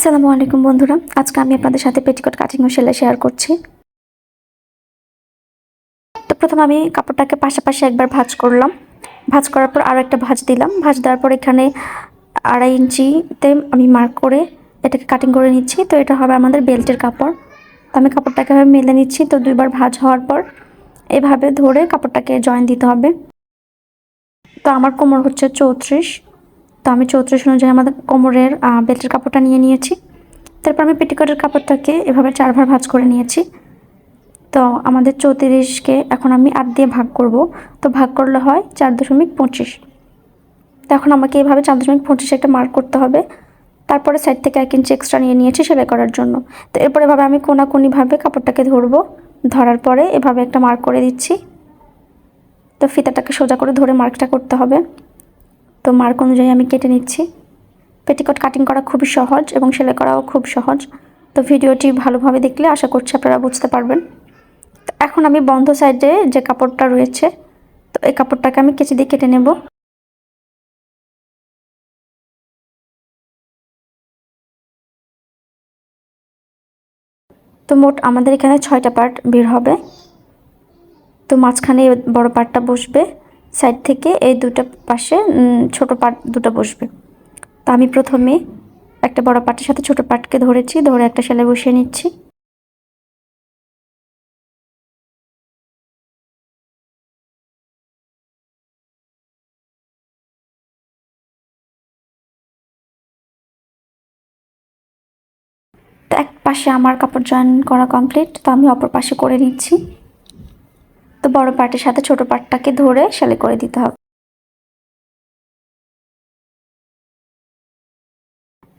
আসসালামু আলাইকুম বন্ধুরা। আজকে আমি আপনাদের সাথে পেটিকট কাটিং ও সেলাই শেয়ার করছি। তো প্রথম আমি কাপড়টাকে পাশাপাশি একবার ভাঁজ করলাম। ভাঁজ করার পর আরও একটা ভাঁজ দিলাম। ভাঁজ দেওয়ার পর এখানে আড়াই ইঞ্চিতে আমি মার্ক করে এটাকে কাটিং করে নিচ্ছি। তো এটা হবে আমাদের বেল্টের কাপড়। তো আমি কাপড়টাকে মেলে নিচ্ছি। তো দুইবার ভাঁজ হওয়ার পর এভাবে ধরে কাপড়টাকে জয়েন দিতে হবে। তো আমার কোমর হচ্ছে চৌত্রিশ। আমি চৌত্রিশ অনুযায়ী আমাদের কোমরের বেল্টের কাপড়টা নিয়ে নিয়েছি। তারপর আমি পেটিকোটের কাপড়টাকে এভাবে চার ভার ভাঁজ করে নিয়েছি। তো আমাদের চৌত্রিশকে এখন আমি আট দিয়ে ভাগ করব। তো ভাগ করলে হয় চার দশমিক পঁচিশ। তো এখন আমাকে এইভাবে চার দশমিক পঁচিশে একটা মার্ক করতে হবে। তারপরে সাইড থেকে এক ইঞ্চি এক্সট্রা নিয়ে নিয়েছি সেলাই করার জন্য। তো এরপর এভাবে আমি কোনাকুনিভাবে কাপড়টাকে ধরবো। ধরার পরে এভাবে একটা মার্ক করে দিচ্ছি। তো ফিতাটাকে সোজা করে ধরে মার্কটা করতে হবে। তো মার্ক অনুযায়ী আমি কেটে নিচ্ছি। পেটিকোট কাটিং করা খুবই সহজ এবং সেলাই করাও খুব সহজ। তো ভিডিওটি ভালোভাবে দেখলে আশা করছি আপনারা বুঝতে পারবেন। তো এখন আমি বন্ধ সাইডে যে কাপড়টা রয়েছে, তো এই কাপড়টাকে আমি কেচি দিয়ে কেটে নেব। তো মোট আমাদের এখানে ছয়টা পার্ট বের হবে। তো মাঝখানে বড় পার্টটা বসবে। সাইড থেকে এই দুটো পাশে ছোট পাট দুটো বসবে। তো আমি প্রথমে একটা বড় পাটের সাথে ছোট পাটকে ধরেছি, ধরে একটা সেলাই বসিয়ে নিচ্ছি। এক পাশে আমার কাপড় জয়েন করা কমপ্লিট, তো আমি অপর পাশে করে নিচ্ছি। তো বড় পার্টের সাথে ছোট পার্টটাকে ধরে সেলাই করে দিতে হবে।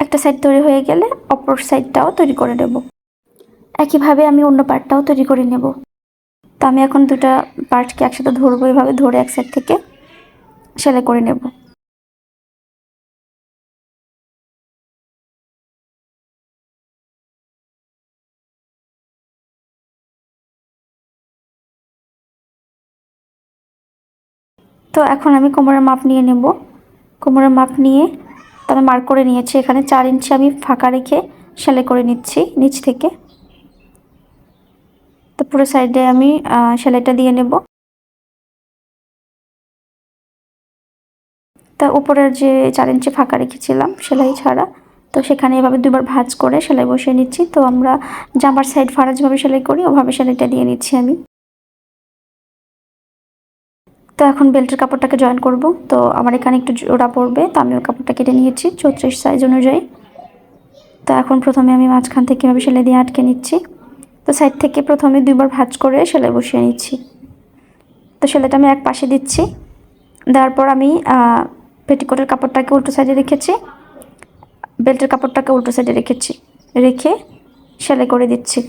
একটা সাইড তৈরি হয়ে গেলে অপর সাইডটাও তৈরি করে নেব। একইভাবে আমি অন্য পার্টটাও তৈরি করে নেব। তো আমি এখন দুটা পার্টকে একসাথে ধরবো, এভাবে ধরে এক সাইড থেকে সেলাই করে নেব। তো এখন আমি কোমরের মাপ নিয়ে নেব। কোমরের মাপ নিয়ে তবে মার্ক করে নিয়েছি। এখানে চার ইঞ্চি আমি ফাঁকা রেখে সেলাই করে নিচ্ছি নিচ থেকে। তো পুরো সাইডে আমি সেলাইটা দিয়ে নেব। তা উপরের যে চার ইঞ্চি ফাঁকা রেখেছিলাম সেলাই ছাড়া, তো সেখানে এভাবে দুবার ভাঁজ করে সেলাই বসিয়ে নিচ্ছি। তো আমরা জামার সাইড ফাড়া যেভাবে সেলাই করি, ওভাবে সেলাইটা দিয়ে নিচ্ছি আমি। তো এখন বেল্টের কাপড়টাকে জয়েন করব। তো আমার এখানে একটু জোড়া পড়বে, তো আমি ওই কাপড়টা কেটে নিয়েছি চৌত্রিশ সাইজ অনুযায়ী। তো এখন প্রথমে আমি মাঝখান থেকে এভাবে সেলাই দিয়ে আটকে নিচ্ছি। তো সাইড থেকে প্রথমে দুইবার ভাঁজ করে সেলাই বসিয়ে নিচ্ছি। তো সেলাইটা আমি এক পাশে দিচ্ছি। দেওয়ার পর আমি পেটিকোটের কাপড়টাকে উল্টো সাইডে রেখেছি। বেল্টের কাপড়টাকে উল্টো সাইডে রেখেছি। রেখে সেলাই করে দিচ্ছি।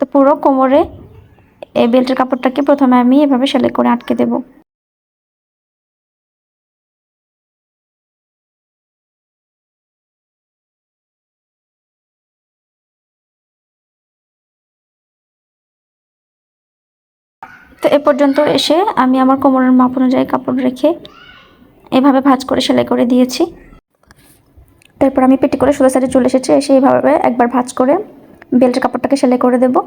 তো পুরো কোমরে এই বেল্টের কাপড়টাকে প্রথমে আমি এভাবে সেলাই করে আটকে দেব। তো এ পর্যন্ত এসে আমি আমার কোমরের মাপ অনুযায়ী কাপড় রেখে এভাবে ভাঁজ করে সেলাই করে দিয়েছি। তারপর আমি পেটি করে সোজা সাইডে চলে এসেছি, এসে এইভাবে একবার ভাঁজ করে বেল্টের কাপড়টাকে সেলাই করে দেবো।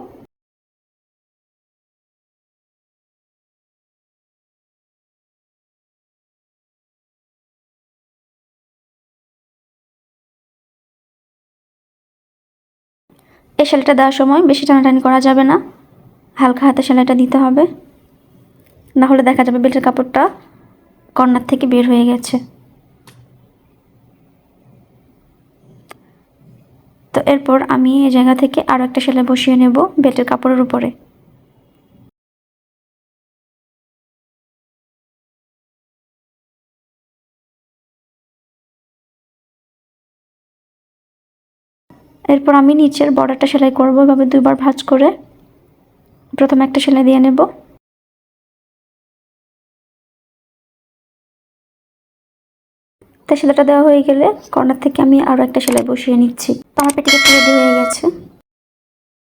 এই সেলাইটা দেওয়ার সময় বেশি টানাটানি করা যাবে না। হালকা হাতে সেলাইটা দিতে হবে। না হলে দেখা যাবে বেল্টের কাপড়টা কর্নার থেকে বের হয়ে গেছে। তো এরপর আমি এই জায়গা থেকে আরও একটা সেলাই বসিয়ে নেব বেল্টের কাপড়ের উপরে। এরপর আমি নিচের বর্ডারটা সেলাই করব, এভাবে দুবার ভাঁজ করে। প্রথমে একটা সেলাই দিয়ে নেব। তা সেলাইটা দেওয়া হয়ে গেলে কর্নার থেকে আমি আরও একটা সেলাই বসিয়ে নিচ্ছি। তো আমার পেটিকে রেডি হয়ে গেছে।